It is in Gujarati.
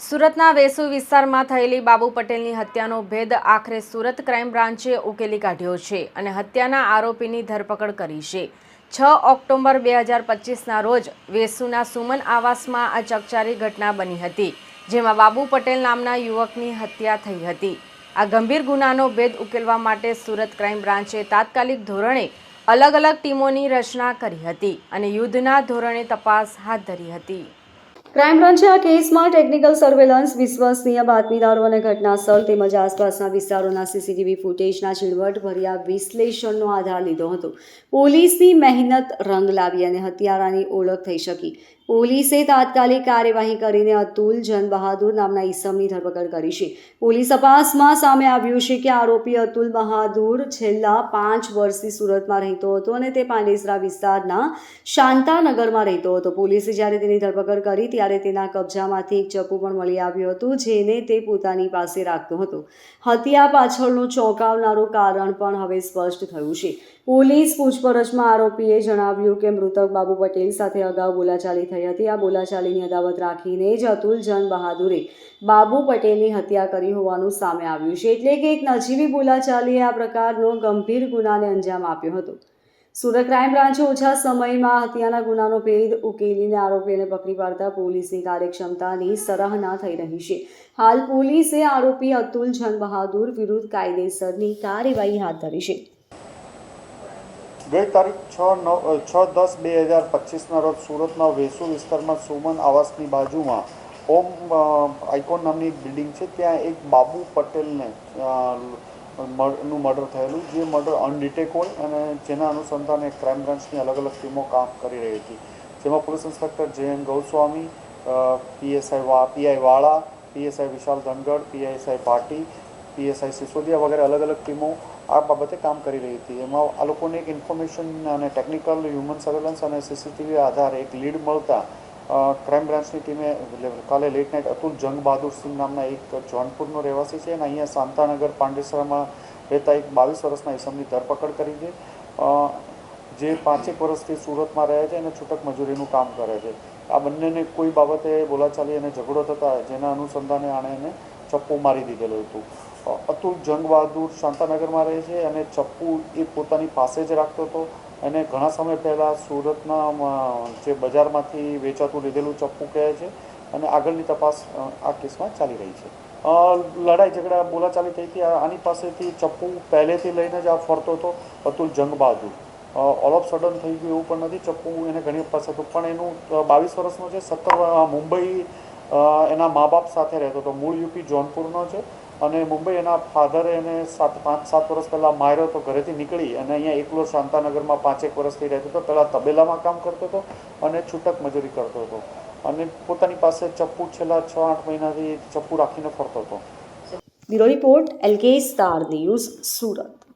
સુરતના વેસુ વિસ્તારમાં થયેલી બાબુ પટેલની હત્યાનો ભેદ આખરે સુરત ક્રાઇમ બ્રાન્ચે ઉકેલી કાઢ્યો છે અને હત્યાના આરોપીની ધરપકડ કરી છે. છ ઓક્ટોબર બે હજાર પચીસના રોજ વેસુના સુમન આવાસમાં આ ચકચારી ઘટના બની હતી, જેમાં બાબુ પટેલ નામના યુવકની હત્યા થઈ હતી. આ ગંભીર ગુનાનો ભેદ ઉકેલવા માટે સુરત ક્રાઇમ બ્રાન્ચે તાત્કાલિક ધોરણે અલગ અલગ ટીમોની રચના કરી હતી અને યુદ્ધના ધોરણે તપાસ હાથ ધરી હતી. ક્રાઇમ બ્રાન્ચે આ કેસમાં ટેકનિકલ સર્વેલન્સ વિશ્વસનીય બાતમીદારો અને ઘટનાસ્થળ તેમજ આસપાસના વિસ્તારોના સીસીટીવી ફૂટેજના ઝીણવટભર્યા વિશ્લેષણનો આધાર લીધો હતો. પોલીસની મહેનત, રંગ લાવી અને હત્યારાની ઓળખ થઈ શકી. પોલીસે તાત્કાલિક કાર્યવાહી કરીને અતુલ જન બહાદુર નામના ઈસમની ધરપકડ કરી છે. પોલીસ તપાસમાં સામે આવ્યું છે કે આરોપી અતુલ બહાદુર છેલ્લા પાંચ વર્ષથી સુરતમાં રહેતો હતો અને તે પાંડેસરા વિસ્તારના શાંતાનગરમાં રહેતો હતો. પોલીસે જ્યારે તેની ધરપકડ કરી ત્યારે તેના કબજામાંથી એક ચપ્પુ પણ મળી આવ્યું હતું, જેને તે પોતાની પાસે રાખતો હતો. હત્યા પાછળનું ચોંકાવનારું કારણ પણ હવે સ્પષ્ટ થયું છે. પોલીસ પૂછપરછમાં આરોપીએ જણાવ્યું કે મૃતક બાબુ પટેલ સાથે અગાઉ બોલાચાલી થઈ હતી. આ બોલાચાલીની અદાવત રાખીને જ અતુલ જન બહાદુરે બાબુ પટેલની હત્યા કરી હોવાનું સામે આવ્યું છે. એટલે કે એક નજીવી બોલાચાલીએ આ પ્રકારનો ગંભીર ગુનાને અંજામ આપ્યો હતો. સુરત ક્રાઇમ બ્રાન્ચે ઓછા સમયમાં હત્યાના ગુનાનો ભેદ ઉકેલીને આરોપીને પકડી પાડતા પોલીસની કાર્યક્ષમતાની સરાહના થઈ રહી છે. હાલ પોલીસે આરોપી અતુલ જન બહાદુર વિરુદ્ધ કાયદેસરની કાર્યવાહી હાથ ધરી છે. ગઈ તારીખ છ નવ છ દસ બે હજાર પચીસના રોજ સુરતના વેસુ વિસ્તારમાં સુમન આવાસની બાજુમાં ઓમ આઇકોન નામની એક બિલ્ડિંગ છે. ત્યાં એક બાબુ પટેલને નું મર્ડર થયેલું, જે મર્ડર અનડિટેક હોય અને જેના અનુસંધાને ક્રાઇમ બ્રાન્ચની અલગ અલગ ટીમો કામ કરી રહી હતી. જેમાં police inspector J Goswami PSI વા પીઆઈ વાળા PSI Vishal Dhangadh PSI Bhati PSI Sisodia વગેરે અલગ અલગ ટીમો આ બાબતે કામ કરી રહી હતી. એમાં આ લોકોને એક ઇન્ફોર્મેશન અને ટેકનિકલ હ્યુમન સર્વેલન્સ અને સીસીટીવી આધારે એક લીડ મળતા ક્રાઇમ બ્રાન્ચની ટીમે કાલે લેટ નાઇટ અતુલ જંગ બહાદુર સિંહ નામના એક જોનપુરનો રહેવાસી છે અને અહીંયા શાંતાનગર પાંડેસરામાં રહેતા એક બાવીસ વર્ષના ઇસમની ધરપકડ કરી છે. જે પાંચેક વર્ષથી સુરતમાં રહે છે અને છૂટક મજૂરીનું કામ કરે છે. આ બંનેને કોઈ બાબતે બોલાચાલી અને ઝઘડો થતા જેના અનુસંધાને આણે એને ચપ્પુ મારી દીધેલું હતું. અતુલ જંગ બહાદુર શાંતાનગરમાં રહે છે અને ચપ્પુ એ પોતાની પાસે જ રાખતો હતો. એને ઘણા સમય પહેલાં સુરતના જે બજારમાંથી વેચાતું લીધેલું ચપ્પુ કહે છે અને આગળની તપાસ આ કેસમાં ચાલી રહી છે. લડાઈ ઝઘડા બોલાચાલી થઈ હતી. આની પાસેથી ચપ્પુ પહેલેથી લઈને જ આ ફરતો હતો અતુલ જંગ બહાદુર ઓલ ઓફ સડન થઈ ગયું એવું પણ નથી. ચપ્પુ એને ઘણી પાસે હતું. પણ એનું બાવીસ વર્ષનો છે, સત્તર મુંબઈ એના મા બાપ સાથે રહેતો હતો. મૂળ યુપી જોનપુરનો છે અને મુંબઈ એના ફાધરે એને સાત, પાંચ, સાત વર્ષ પહેલાં માર્યો તો ઘરેથી નીકળી અને અહીંયા એકલો શાંતાનગરમાં પાંચેક વર્ષથી રહેતો હતો. પહેલાં તબેલામાં કામ કરતો હતો અને છૂટક મજૂરી કરતો હતો. અને પોતાની પાસે ચપ્પુ છેલ્લા છ, આઠ મહિનાથી ચપ્પુ રાખીને ફરતો હતો. Bureau report L K star news, Surat.